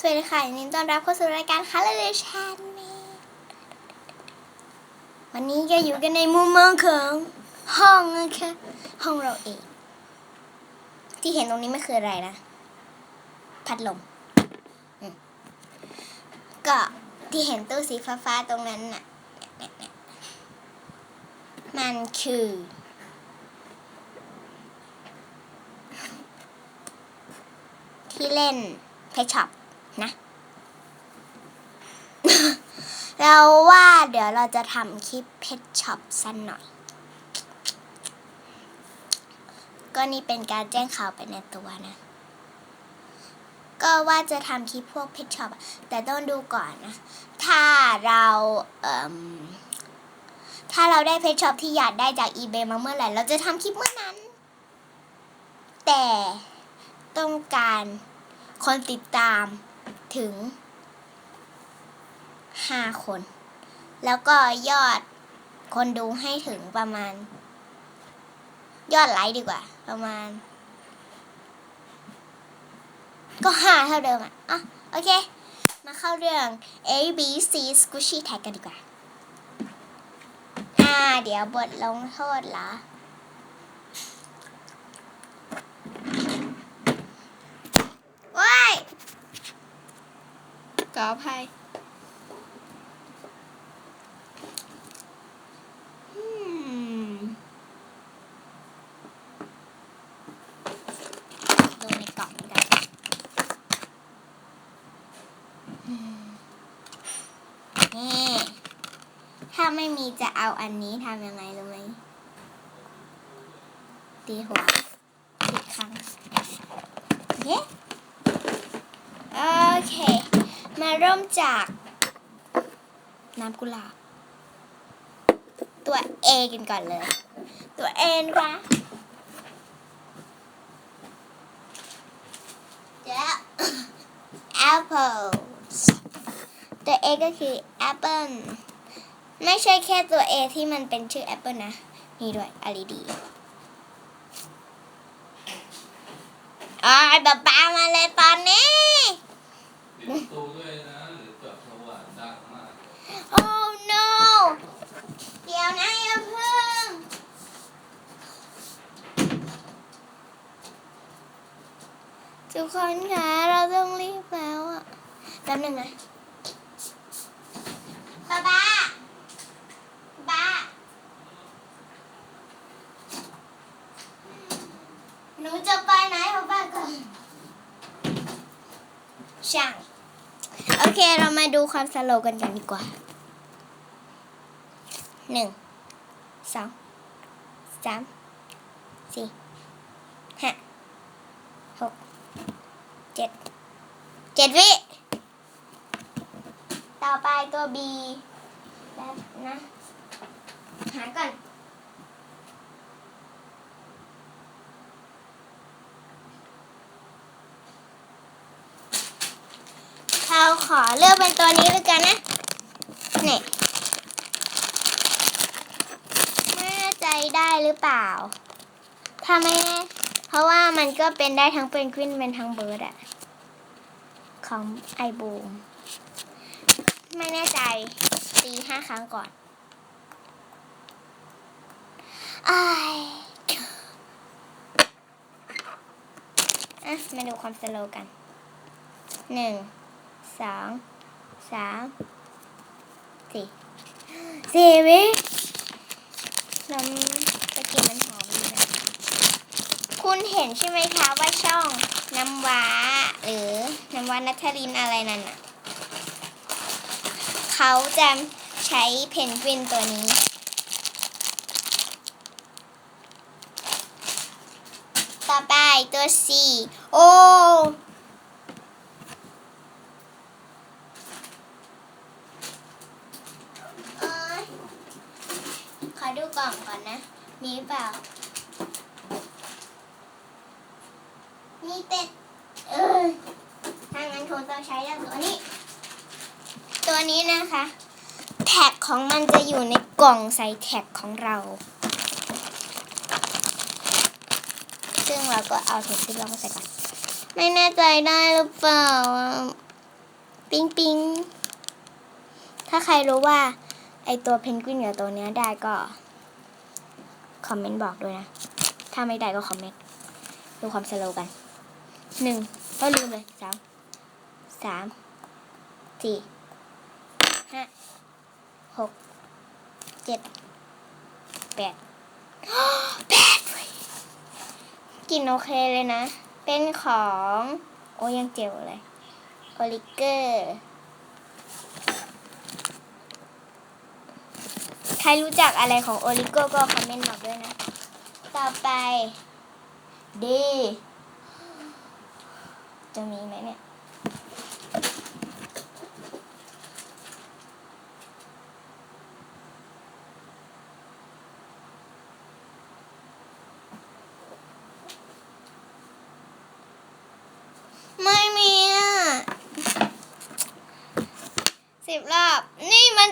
สวัสดีค่ะยินดีต้อนรับเข้าสู่รายการคาร์ลเลชันวันนี้ก็อยู่กันในมุมมองของห้องนะคะห้องเราเอง ที่เห็นตรงนี้ไม่คืออะไรนะ พัดลมก็ที่เห็นตู้สีฟ้าๆตรงนั้นน่ะมันคือที่เล่นเพชช็อป นะเราว่าเดี๋ยวเราจะทำคลิปเพชช็อปสั้นหน่อย ก็นี่เป็นการแจ้งข่าวไปในตัวนะ ก็ว่าจะทำคลิปพวกเพชช็อปแต่ต้องดูก่อนนะ ถ้าเราเอ่มถ้าเราได้เพชช็อปที่อยากได้จาก eBay มาเมื่อไหร่เราจะทำคลิปเมื่อนั้น แต่ต้องการคนติดตาม ถึงห้าคน แล้วก็ยอดคนดูให้ถึงประมาณ ยอดไลค์ดีกว่า ประมาณ ก็ห้าเท่าเดิมอะอะโอเค มาเข้าเรื่อง A B C Squishy Tag กันดีกว่าอ่าเดี๋ยวบทลงโทษเหรอ ว้าย ขออภัยดูในกล่องกันนี่ถ้าไม่มีจะเอาอันนี้ทำยังไงรู้ไหมตีหัวอีกครั้งโอเค โอเค มา เริ่มจาก น้ำกุหลาบ ตัว A กันก่อนเลย ตัว A นะคะเดี๋ยว apples ตัว A ก็คือ apple ไม่ใช่แค่ตัว A ที่มันเป็นชื่อ apple นะ นี่ด้วย LED อ้ายป๊าป๊ามาเลยตอนนี้ ปิดประตูด้วยนะหรือกับสว่านดังมาก Oh no เดี๋ยวนะอย่าเพิ่ง ทุกคนคะเราต้องรีบแล้วอะแป๊บหนึงนะ บ๊ายบายาหนูจะไปไหนป้าบ้าก่อนช่าง โอ เคเรามาดูความสโลกันกันดีกว่าหนึ่งสองสามสี่ห้าหกเจ็ดเจ็ดวิ ต่อไปตัว B แบบนะ หาก่อน เรา ขอเลือกเป็นตัวนี้แล้วกันนะนี่ไม่แน่ใจได้หรือเปล่า ถ้าไม่แน่เพราะว่ามันก็เป็นได้ทั้งเป็นกวินเป็นทั้งเบิร์ดอะของไอบูมไม่แน่ใจตีห้าครั้งก่อนอายอะมาดูความสโลกันหนึ่ง สองสามสี่สี่วิน้ำตะกินมันหอมดีนะคุณเห็นใช่ไหมคะว่าช่องน้ำว้าหรือน้ำว้านัทรินอะไรนั่นน่ะเขาจะใช้เพนกวินตัวนี้ต่อไปตัว C โอ้ เอ้ยขอดูกล่องก่อนนะ มีเปล่า นี่เป็ด เออถ้างั้ นคงต้องใช้เจ้าตัวนี้ ตัวนี้นะคะ แท็กของมันจะอยู่ในกล่องใส่แท็กของเรา ซึ่งเราก็เอาแท็กที่เรามาใส่ก่อนไม่แน่ใจได้หรือเปล่า ปิงปิงถ้าใครรู้ว่า ไอตัวเพนกวินกับตัวเนี้ยได้ก็ คอมเมนต์บอกด้วยนะ ถ้าไม่ได้ก็คอมเมนต์ ดูความสโลวกันหนึ่งก็ลืมเลยสาม สามสี่ห้าหกเจ็ดแปดแปดกินโอเคเลยนะ เป็นของ โอ้ยังเจ็บเลยโอลิเกอร์ใครรู้จักอะไรของโอลิโกก็คอมเมนต์บอกด้วยนะ ต่อไปดีจะมีไหมเนี่ย ไม่มีอะสิบรอบ นี่มัน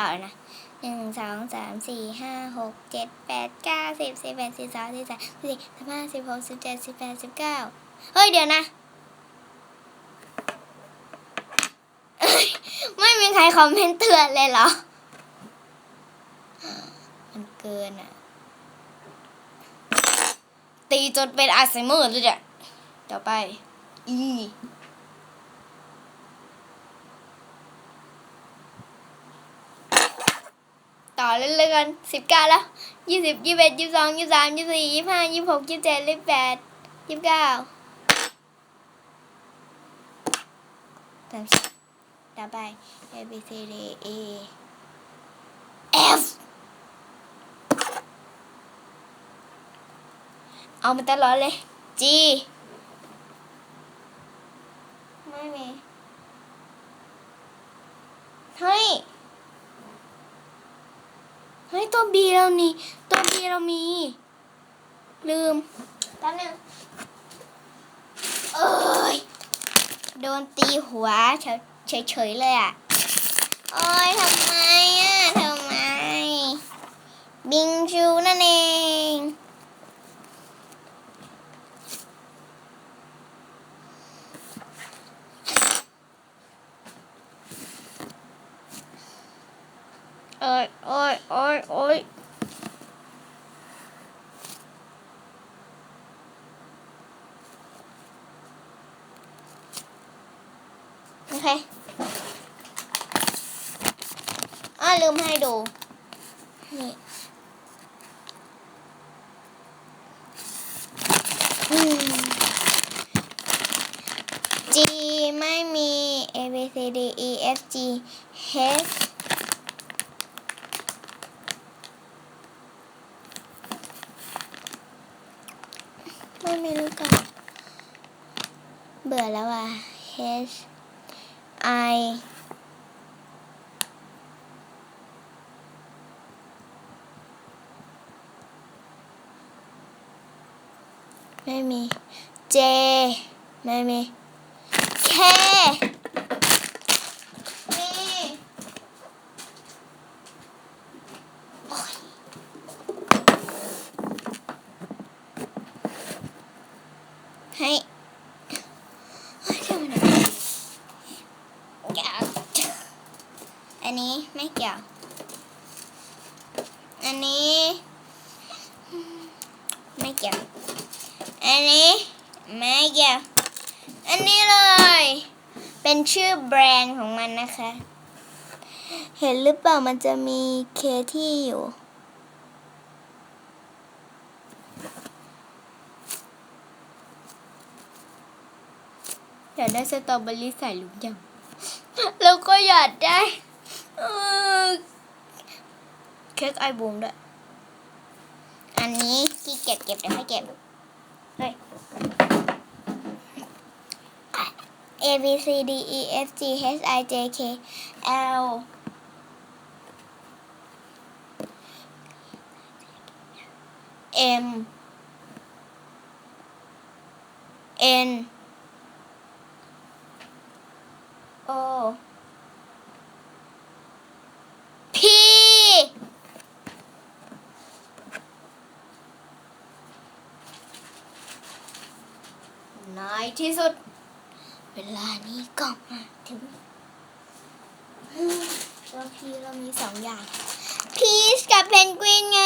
ยี่อนะหนึ่งสองสามสี่ห้าหกเจ็ดแปดเก้าสิบสิบเอ็ดสิบสองสิบสามสิบสี่สิบห้าสิบหกสิบเจ็ดสิบแปดสิบเก้าเฮ้ย เดี๋ยวนะ ไม่มีใครคอมเมนต์เตือนเลยเหรอ มันเกินอะ ตีจนเป็นอัลไซเมอร์เลยจ้ะต่อไป อี ต่อเรื่อยๆกันสิบเก้าแล้วยี่สิบยี่สิบเอ็ดยี่สิบสองยี่สิบสามยี่สิบสี่ยี่สิบห้ายี่สิบหกยี่สิบเจ็ดยี่สิบแปดยี่สิบเก้าสามสิบต่อไป A B C D E F เอามาตลอดเลย G ไม่มีเฮ้ย เฮ้ยตัว B เรานี่ตัว B เรามี ลืมแป๊บนึงเอ้ยโดนตีหัวเฉยเฉยๆเลยอะโอ้ยทำไมอะทำไม บิงชูนั่นเอง โอ้ยโอ้ยโอ้ยโอ้ยโอเคอ้าลืมให้ดู นี่อืม G ไม่มี A B C D E F G H ไม่ไม่รู้กัน เบื่อแล้วอะ H I ไม่มี J ไม่มี K มีโอ๊ยให้เฮ้ยทำไมหนูเกี่ยวอันนี้ไม่เกี่ยว อันนี้ ไม่เกี่ยว อันนี้ไม่เกี่ยว อันนี้เลย เป็นชื่อแบรนด์ของมันนะคะ เห็นหรือเปล่ามันจะมีเคที่อยู่อยากได้สตรอเบอรี่ใส่ลูกยังแล้วก็อยากได้เค้กไอบูมด้วย อันนี้ที่เก็บเก็บเดี๋ยวให้เก็บ เฮ้ย A B C D E F G H I J K L M N O P ในที่สุด วลานี้ก็มาถึงเราพีเรามีสองอย่างพีชกับเพนกวินไง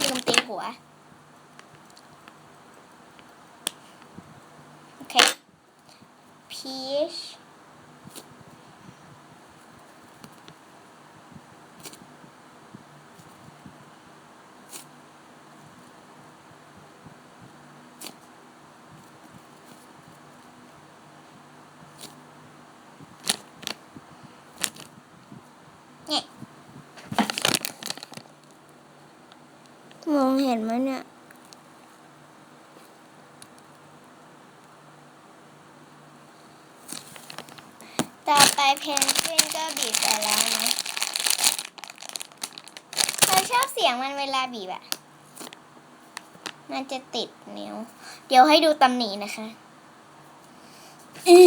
ลืมตีหัว โอเคพีช มองเห็นไหมเนี่ย ต่อไปเพนกวินก็บีบไปแล้วนะเราชอบเสียงมันเวลาบีบอะมันจะติดนิ้ว เดี๋ยวให้ดูตำหนินะคะอี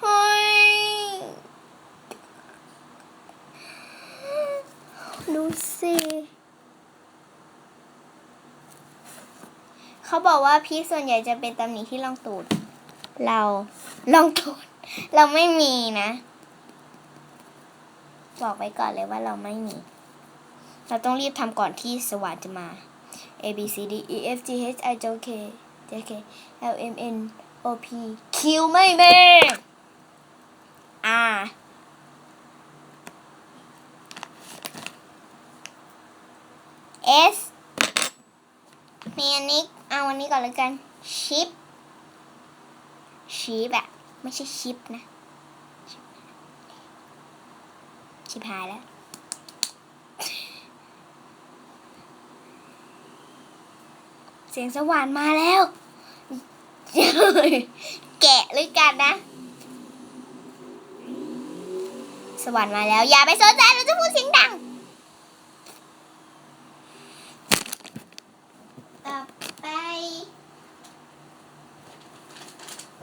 เฮ้ย ดูสิ เขาบอกว่าพีชส่วนใหญ่จะเป็นตำหนิที่ล่องตูด เราล่องตูด เราไม่มีนะ บอกไว้ก่อนเลยว่าเราไม่มี เราต้องรีบทำก่อนที่สว่านจะมา A B C D E F G H I J K J K L M N O P Q ไม่แมี R S มีอันนี้ เอาอันนี้ก่อนแล้วกันชิปชิปอะไม่ใช่ชิปนะ ชิปหายแล้วเสียงสว่านมาแล้ว แกะหรือกันนะ สว่านมาแล้ว อย่าไปสนใจเราจะพูดเสียงดังต่อไป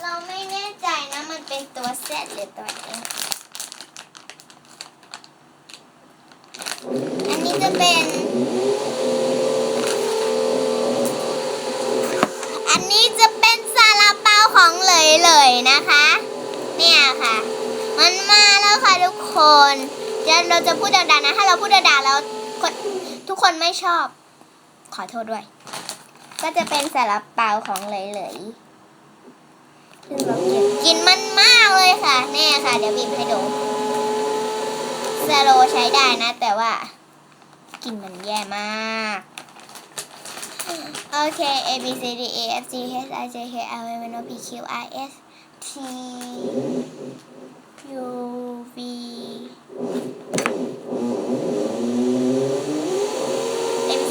เราไม่แน่ใจนะ มัน เป็นตัวเซตหรือตัวเองอันนี้จะเป็น อันนี้จะเป็นซาลาเปาของเหลยๆนะคะ เนี่ยค่ะ มันมาแล้วค่ะทุกคนเดี๋ยวเราจะพูดดังๆนะ ถ้าเราพูดดังๆแล้วคนทุกคนไม่ชอบ ขอโทษด้วย ก็จะเป็นซาลาเปาของเหลยๆซึ่งเราเก็บกินมันมากเลยค่ะ แน่ค่ะ เดี๋ยวบีบให้ดูสโลใช้ได้นะ แต่ว่ากินมันแย่มาก โอเค A B C D E F G H I J K L M N O P Q R S T U V A B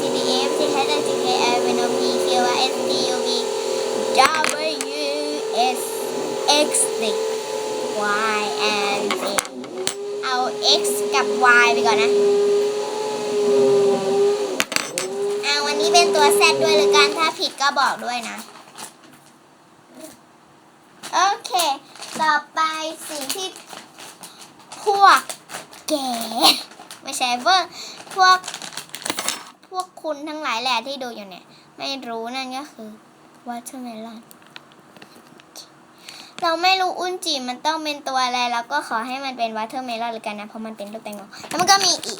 C Y and Z เอา X กับ Y ไปก่อนนะเอาวันนี้เป็นตัว Z ด้วยหรือกันถ้าผิดก็บอกด้วยนะ โอเค ต่อไปสิ่งที่พวกแกไม่ใช่เวอร์พวก พวกคุณทั้งหลายแหละที่ดูอยู่เนี่ย ไม่รู้นั่นก็คือ watermelon เราไม่รู้อุนจิมันต้องเป็นตัวอะไรเราก็ขอให้มันเป็น watermelon เลยกันนะ เพราะมันเป็นลูกแตงโมแล้วมันก็มีอีก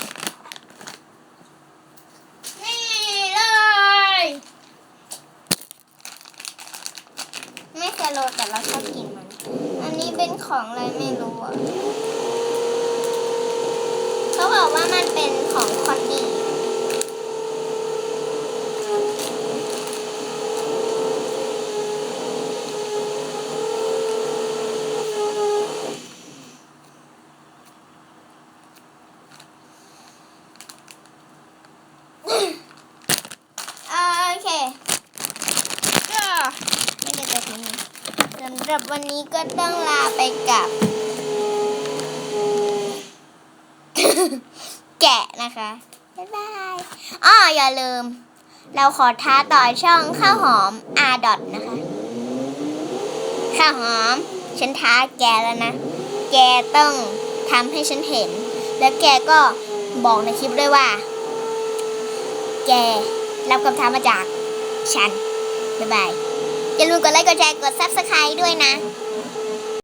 นี่เลย ไม่สโลแต่เราชอบกินมัน อันนี้เป็นของอะไรไม่รู้อะ เขาบอกว่ามันเป็นของคอนดีโอเค ก็ไม่ได้จะทิ้งสำหรับวันนี้ ก็ต้องลาไปกับ แกะนะคะ บ๊ายบายอ้ออย่าลืม เราขอท้าต่อช่องข้าวหอมอาดอทนะคะ ข้าวหอม ฉันท้าแกแล้วนะ แกต้องทำให้ฉันเห็น แล้วแกก็บอกในคลิปด้วยว่า แกรับคำท้ามาจากฉัน บ๊ายบายอย่าลืมกดไลค์กดแชร์กด subscribe ด้วยนะ